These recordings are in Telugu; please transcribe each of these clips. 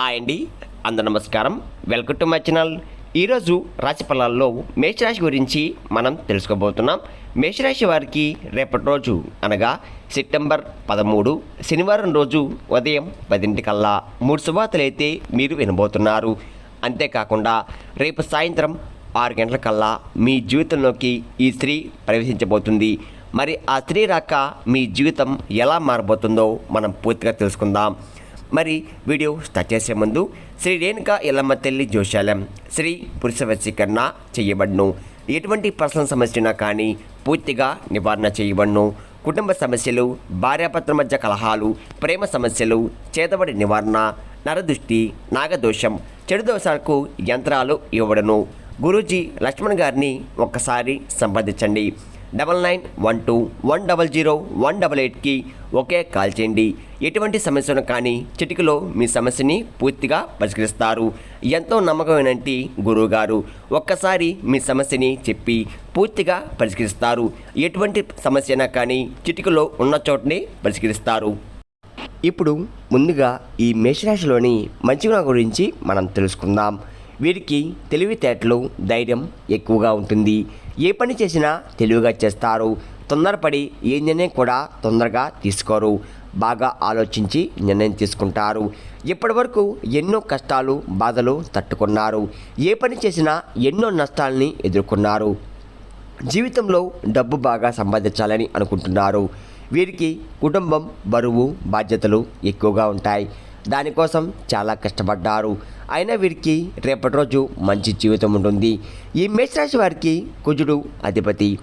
హాయ్ అండి అందరు నమస్కారం. వెల్కమ్ టు మై ఛానల్ ఈరోజు రాశి ఫలాల్లో మేషరాశి గురించి మనం తెలుసుకోబోతున్నాం. మేషరాశి వారికి రేపటి రోజు అనగా సెప్టెంబర్ పదమూడు శనివారం రోజు ఉదయం పదింటికల్లా మూడు శుభార్తలు అయితే మీరు వినబోతున్నారు. అంతేకాకుండా రేపు సాయంత్రం ఆరు గంటలకల్లా మీ జీవితంలోకి ఈ స్త్రీ ప్రవేశించబోతుంది. మరి ఆ స్త్రీ రాక మీ జీవితం ఎలా మారబోతుందో మనం పూర్తిగా తెలుసుకుందాం. మరి వీడియో స్టార్ట్ చేసే ముందు శ్రీ రేణుక ఎల్లమ్మ తల్లి జోశాలం శ్రీ పురుష వశీకరణ చేయబడును. ఎటువంటి పర్సనల్ సమస్యనా కానీ పూర్తిగా నివారణ చేయబడును. కుటుంబ సమస్యలు భార్యాపత్ర మధ్య కలహాలు ప్రేమ సమస్యలు చేతబడి నివారణ నరదృష్టి నాగదోషం చెడు దోషాలకు యంత్రాలు ఇవ్వడను గురూజీ లక్ష్మణ్ గారిని ఒక్కసారి సంప్రదించండి. Double nine one two one double zero one double ఎయిట్కి ఒకే కాల్ చేయండి. ఎటువంటి సమస్యను కానీ చిటికలో మీ సమస్యని పూర్తిగా పరిష్కరిస్తారు. ఎంతో నమ్మకమైనటి గురువు గారు ఒక్కసారి మీ సమస్యని చెప్పి పూర్తిగా పరిష్కరిస్తారు. ఎటువంటి సమస్యనా కానీ చిటికలో ఉన్న చోటనే పరిష్కరిస్తారు. ఇప్పుడు ముందుగా ఈ మేషరాశిలోని మంచిగుణ గురించి మనం తెలుసుకుందాం. వీరికి తెలివితేటలు ధైర్యం ఎక్కువగా ఉంటుంది. ఏ పని చేసినా తెలివిగా చేస్తారు. తొందరపడి ఏ నిర్ణయం కూడా తొందరగా తీసుకోరు. బాగా ఆలోచించి నిర్ణయం తీసుకుంటారు. ఇప్పటివరకు ఎన్నో కష్టాలు బాధలు తట్టుకున్నారు. ఏ పని చేసినా ఎన్నో నష్టాలని ఎదుర్కొన్నారు. జీవితంలో డబ్బు బాగా సంపాదించాలని అనుకుంటున్నారు. వీరికి కుటుంబం బరువు బాధ్యతలు ఎక్కువగా ఉంటాయి. దానికోసం చాలా కష్టపడ్డారు. అయినా వీరికి రేపటి రోజు మంచి జీవితం ఉంటుంది. ఈ మేషరాశి వారికి కుజుడు అధిపతి.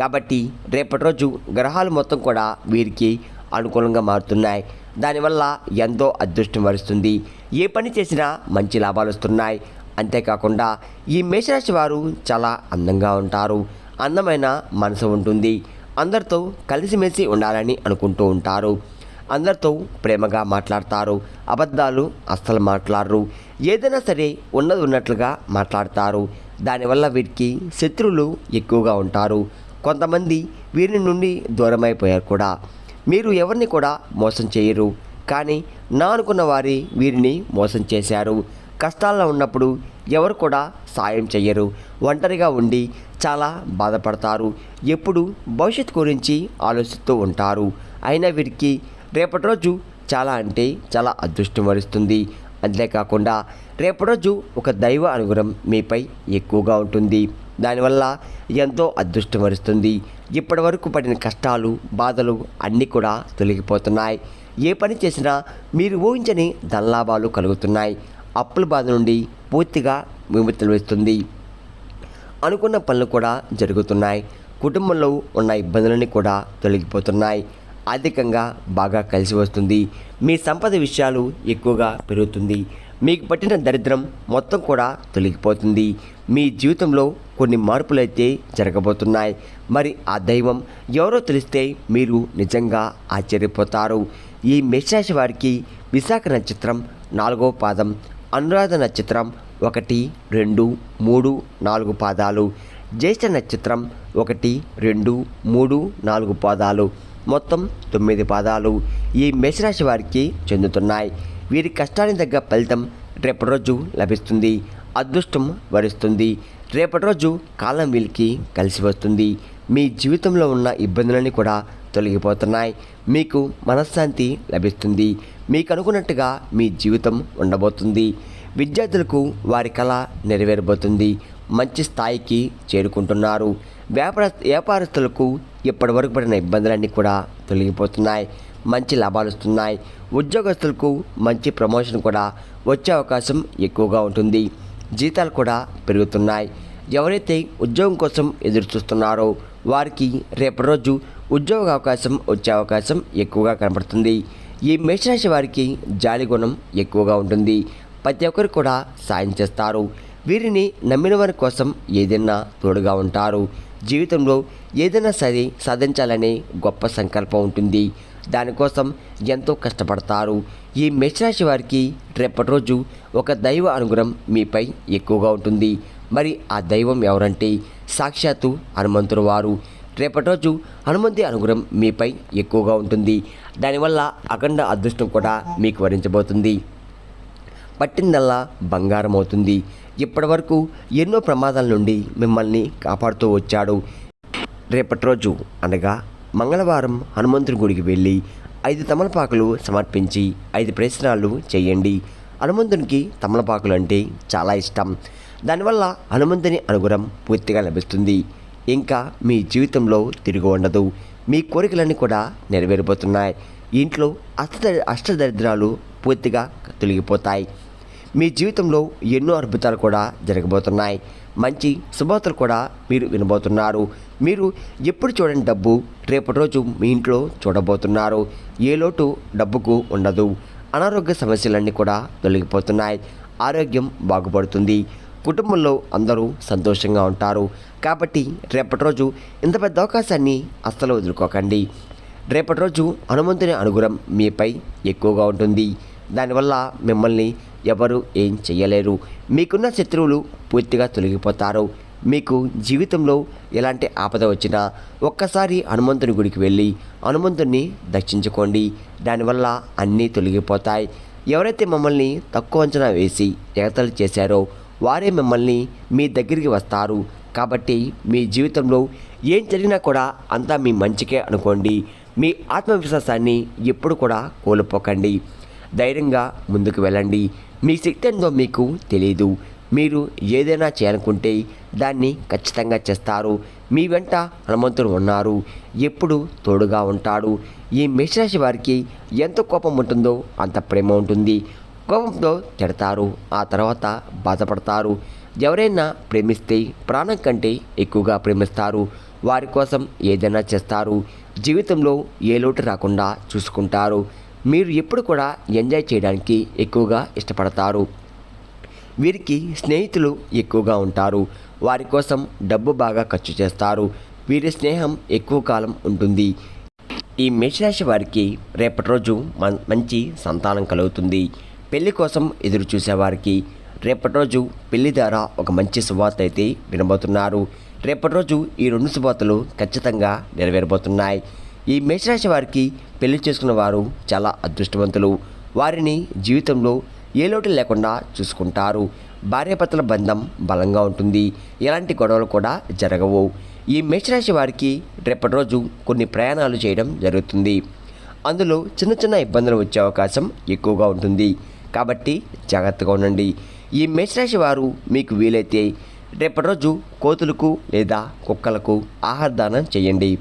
కాబట్టి రేపటి రోజు గ్రహాలు మొత్తం కూడా వీరికి అనుకూలంగా మారుతున్నాయి. దానివల్ల ఎంతో అదృష్టం వరుస్తుంది. ఏ పని చేసినా మంచి లాభాలు వస్తున్నాయి. అంతేకాకుండా ఈ మేషరాశి వారు చాలా అందంగా ఉంటారు. అందమైన మనసు ఉంటుంది. అందరితో కలిసిమెలిసి ఉండాలని అనుకుంటూ ఉంటారు. అందరితో ప్రేమగా మాట్లాడతారు. అబద్ధాలు అస్సలు మాట్లాడరు. ఏదైనా సరే ఉన్నది ఉన్నట్లుగా మాట్లాడతారు. దానివల్ల వీరికి శత్రువులు ఎక్కువగా ఉంటారు. కొంతమంది వీరి నుండి దూరమైపోయారు కూడా. మీరు ఎవరిని కూడా మోసం చేయరు. కానీ నా అనుకున్న వారి వీరిని మోసం చేశారు. కష్టాల్లో ఉన్నప్పుడు ఎవరు కూడా సాయం చెయ్యరు. ఒంటరిగా ఉండి చాలా బాధపడతారు. ఎప్పుడు భవిష్యత్తు గురించి ఆలోచిస్తూ ఉంటారు. అయినా వీరికి రేపటి రోజు చాలా అంటే చాలా అదృష్టం వరిస్తుంది. అంతేకాకుండా రేపటి రోజు ఒక దైవ అనుగ్రహం మీపై ఎక్కువగా ఉంటుంది. దానివల్ల ఎంతో అదృష్టం వరుస్తుంది. ఇప్పటి వరకు పడిన కష్టాలు బాధలు అన్నీ కూడా తొలగిపోతున్నాయి. ఏ పని చేసినా మీరు ఊహించని ధనలాభాలు కలుగుతున్నాయి. అప్పుల బాధ నుండి పూర్తిగా విముక్తి లభిస్తుంది అనుకున్న పనులు కూడా జరుగుతున్నాయి. కుటుంబంలో ఉన్న ఇబ్బందులన్నీ కూడా తొలగిపోతున్నాయి. ఆర్థికంగా బాగా కలిసి వస్తుంది. మీ సంపద విషయాలు ఎక్కువగా పెరుగుతుంది. మీకు పట్టిన దరిద్రం మొత్తం కూడా తొలగిపోతుంది. మీ జీవితంలో కొన్ని మార్పులైతే జరగబోతున్నాయి. మరి ఆ దైవం ఎవరో తెలిస్తే మీరు నిజంగా ఆశ్చర్యపోతారు. ఈ మేషరాశి వారికి విశాఖ నక్షత్రం నాలుగో పాదం అనురాధ నక్షత్రం ఒకటి రెండు మూడు నాలుగు పాదాలు జ్యేష్ఠ నక్షత్రం ఒకటి రెండు మూడు నాలుగు పాదాలు. మొత్తం తొమ్మిది పాదాలు ఈ మేషరాశి వారికి చెందుతున్నాయి. వీరి కష్టానికి తగ్గ ఫలితం రేపటి రోజు లభిస్తుంది. అదృష్టం వరిస్తుంది. రేపటి రోజు కాలం వీరికి కలిసి వస్తుంది. మీ జీవితంలో ఉన్న ఇబ్బందులన్నీ కూడా తొలగిపోతున్నాయి. మీకు మనశ్శాంతి లభిస్తుంది. మీకు అనుకున్నట్టుగా మీ జీవితం ఉండబోతుంది. విద్యార్థులకు వారి కళ నెరవేరబోతుంది. మంచి స్థాయికి చేరుకుంటున్నారు. వ్యాపార వ్యాపారస్తులకు ఇప్పటివరకు పడిన ఇబ్బందులన్నీ కూడా తొలగిపోతున్నాయి. మంచి లాభాలు వస్తున్నాయి. ఉద్యోగస్తులకు మంచి ప్రమోషన్ కూడా వచ్చే అవకాశం ఎక్కువగా ఉంటుంది. జీతాలు కూడా పెరుగుతున్నాయి. ఎవరైతే ఉద్యోగం కోసం ఎదురు చూస్తున్నారో వారికి రేపటి రోజు ఉద్యోగ అవకాశం వచ్చే అవకాశం ఎక్కువగా కనపడుతుంది ఈ మేషరాశి వారికి జాలి గుణం ఎక్కువగా ఉంటుంది. ప్రతి ఒక్కరు కూడా సాయం చేస్తారు. వీరిని నమ్మిన వారి కోసం ఏదైనా తోడుగా ఉంటారు. జీవితంలో ఏదైనా సరే సాధించాలనే గొప్ప సంకల్పం ఉంటుంది. దానికోసం ఎంతో కష్టపడతారు. ఈ మేషరాశి వారికి రేపటి రోజు ఒక దైవ అనుగ్రహం మీపై ఎక్కువగా ఉంటుంది. మరి ఆ దైవం ఎవరంటే సాక్షాత్తు హనుమంతుడు వారు. రేపటి రోజు హనుమంతి అనుగ్రహం మీపై ఎక్కువగా ఉంటుంది. దానివల్ల అఖండ అదృష్టం కూడా మీకు వరించబోతుంది. పట్టిందల్లా బంగారం అవుతుంది ఇప్పటివరకు ఎన్నో ప్రమాదాల నుండి మిమ్మల్ని కాపాడుతూ వచ్చాడు. రేపటి రోజు అనగా మంగళవారం హనుమంతుని గుడికి వెళ్ళి ఐదు తమలపాకులు సమర్పించి ఐదు ప్రయత్నాలు చేయండి. హనుమంతునికి తమలపాకులు అంటే చాలా ఇష్టం. దానివల్ల హనుమంతుని అనుగ్రహం పూర్తిగా లభిస్తుంది. ఇంకా మీ జీవితంలో తిరిగి ఉండదు. మీ కోరికలన్నీ కూడా నెరవేరిపోతున్నాయి. ఇంట్లో అష్ట అష్టదరిద్రాలు పూర్తిగా తొలగిపోతాయి. మీ జీవితంలో ఎన్నో అద్భుతాలు కూడా జరగబోతున్నాయి. మంచి శుభవార్తలు కూడా మీరు వినబోతున్నారు. మీరు ఎప్పుడు చూడని డబ్బు రేపటి రోజు మీ ఇంట్లో చూడబోతున్నారు. ఏ లోటు డబ్బుకు ఉండదు. అనారోగ్య సమస్యలన్నీ కూడా తొలగిపోతున్నాయి. ఆరోగ్యం బాగుపడుతుంది. కుటుంబంలో అందరూ సంతోషంగా ఉంటారు. కాబట్టి రేపటి రోజు ఇంత పెద్ద అవకాశాన్ని అస్సలు వదులుకోకండి. రేపటి రోజు హనుమంతుని అనుగ్రహం మీపై ఎక్కువగా ఉంటుంది. దానివల్ల మిమ్మల్ని ఎవరు ఏం చేయలేరు మీకున్న శత్రువులు పూర్తిగా తొలగిపోతారు. మీకు జీవితంలో ఎలాంటి ఆపద వచ్చినా ఒక్కసారి హనుమంతుని గుడికి వెళ్ళి హనుమంతుని దర్శించుకోండి. దానివల్ల అన్నీ తొలగిపోతాయి. ఎవరైతే మమ్మల్ని తక్కువ అంచనా వేసి ఎగతలు చేశారో వారే మిమ్మల్ని మీ దగ్గరికి వస్తారు. కాబట్టి మీ జీవితంలో ఏం జరిగినా కూడా అంతా మీ మంచికే అనుకోండి. మీ ఆత్మవిశ్వాసాన్ని ఎప్పుడు కూడా కోల్పోకండి. ధైర్యంగా ముందుకు వెళ్ళండి. మీ శక్తి ఎంతో మీకు తెలియదు మీరు ఏదైనా చేయాలనుకుంటే దాన్ని ఖచ్చితంగా చేస్తారు. మీ వెంట హనుమంతుడు ఉన్నారు. ఎప్పుడు తోడుగా ఉంటాడు. ఈ మేషరాశి వారికి ఎంత కోపం ఉంటుందో అంత ప్రేమ ఉంటుంది. కోపంతో తిడతారు. ఆ తర్వాత బాధపడతారు. ఎవరైనా ప్రేమిస్తే ప్రాణం కంటే ఎక్కువగా ప్రేమిస్తారు. వారి కోసం ఏదైనా చేస్తారు. జీవితంలో ఏ లోటు రాకుండా చూసుకుంటారు. మీరు ఎప్పుడు కూడా ఎంజాయ్ చేయడానికి ఎక్కువగా ఇష్టపడతారు. వీరికి స్నేహితులు ఎక్కువగా ఉంటారు. వారి కోసం డబ్బు బాగా ఖర్చు చేస్తారు. వీరి స్నేహం ఎక్కువ కాలం ఉంటుంది. ఈ మేషరాశి వారికి రేపటి రోజు మం- మంచి సంతానం కలుగుతుంది. పెళ్ళి కోసం ఎదురు చూసేవారికి రేపటి రోజు పెళ్ళి ద్వారా ఒక మంచి శుభార్త అయితే వినబోతున్నారు. రేపటి రోజు ఈ రెండు శుభార్తలు ఖచ్చితంగా నెరవేరబోతున్నాయి. ఈ మేషరాశి వారికి పెళ్ళి చేసుకున్న వారు చాలా అదృష్టవంతులు. వారిని జీవితంలో ఏ లోటు లేకుండా చూసుకుంటారు. భార్యాభర్తల బంధం బలంగా ఉంటుంది. ఎలాంటి గొడవలు కూడా జరగవు. ఈ మేషరాశి వారికి రేపటి రోజు కొన్ని ప్రయాణాలు చేయడం జరుగుతుంది. అందులో చిన్న చిన్న ఇబ్బందులు వచ్చే అవకాశం ఎక్కువగా ఉంటుంది. కాబట్టి జాగ్రత్తగా ఉండండి. ఈ మేషరాశి వారు మీకు వీలైతే రేపటి రోజు కోతులకు లేదా కుక్కలకు ఆహార దానం చేయండి.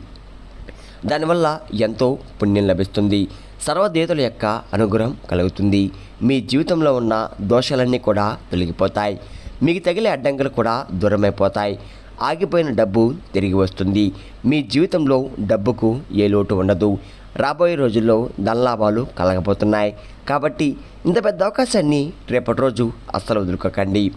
దానివల్ల ఎంతో పుణ్యం లభిస్తుంది. సర్వదేవతల యొక్క అనుగ్రహం కలుగుతుంది. మీ జీవితంలో ఉన్న దోషాలన్నీ కూడా తొలగిపోతాయి. మీకు తగిలే అడ్డంకులు కూడా దూరమైపోతాయి. ఆగిపోయిన డబ్బు తిరిగి వస్తుంది. మీ జీవితంలో డబ్బుకు ఏ లోటు ఉండదు. రాబోయే రోజుల్లో ధనలాభాలు కలగబోతున్నాయి. కాబట్టి ఇంత పెద్ద అవకాశాన్ని రేపటి రోజు అస్సలు వదులుకోకండి.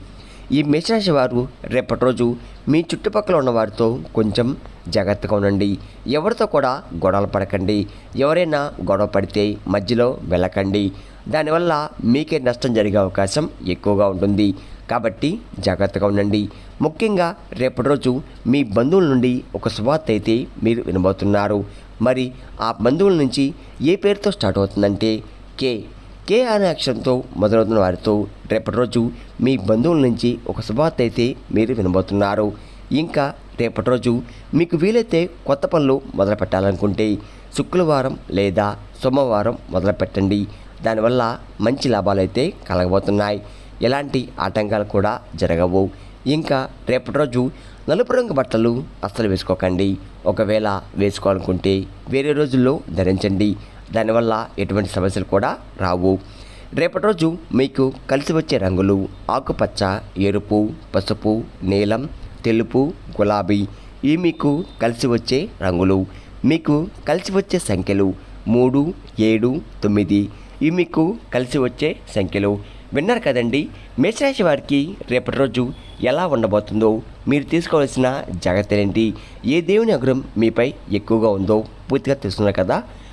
ఈ మేషరాశి వారు రేపటి రోజు మీ చుట్టుపక్కల ఉన్న వారితో కొంచెం జాగ్రత్తగా ఉండండి. ఎవరితో కూడా గొడవలు పడకండి. ఎవరైనా గొడవ పడితే మధ్యలో వెళ్ళకండి. దానివల్ల మీకే నష్టం జరిగే అవకాశం ఎక్కువగా ఉంటుంది. కాబట్టి జాగ్రత్తగా ఉండండి. ముఖ్యంగా రేపటి రోజు మీ బంధువుల నుండి ఒక శుభార్త అయితే మీరు వినబోతున్నారు. మరి ఆ బంధువుల నుంచి ఏ పేరుతో స్టార్ట్ అవుతుందంటే కే కే అనే అక్షరంతో మొదలవుతున్న వారితో రేపటి రోజు మీ బంధువుల నుంచి ఒక శుభార్త అయితే మీరు వినబోతున్నారు. ఇంకా రేపటి రోజు మీకు వీలైతే కొత్త పనులు మొదలు పెట్టాలనుకుంటే శుక్రవారం లేదా సోమవారం మొదలు పెట్టండి దానివల్ల మంచి లాభాలు అయితే కలగబోతున్నాయి. ఎలాంటి ఆటంకాలు కూడా జరగవు. ఇంకా రేపటి రోజు నలుపు రంగు బట్టలు అస్సలు వేసుకోకండి. ఒకవేళ వేసుకోవాలనుకుంటే వేరే రోజుల్లో ధరించండి. దానివల్ల ఎటువంటి సమస్యలు కూడా రావు. రేపటి రోజు మీకు కలిసి వచ్చే రంగులు ఆకుపచ్చ ఎరుపు పసుపు నీలం తెలుపు గులాబీ ఇవి మీకు కలిసి వచ్చే రంగులు. మీకు కలిసి వచ్చే సంఖ్యలు మూడు ఏడు తొమ్మిది ఇవి మీకు కలిసి వచ్చే సంఖ్యలు. విన్నారు కదండి మేషరాశి వారికి రేపటి రోజు ఎలా ఉండబోతుందో మీరు తీసుకోవాల్సిన జాగ్రత్తలు ఏంటి ఏ దేవుని అగ్రం మీపై ఎక్కువగా ఉందో పూర్తిగా తెలుసుకున్నారు కదా?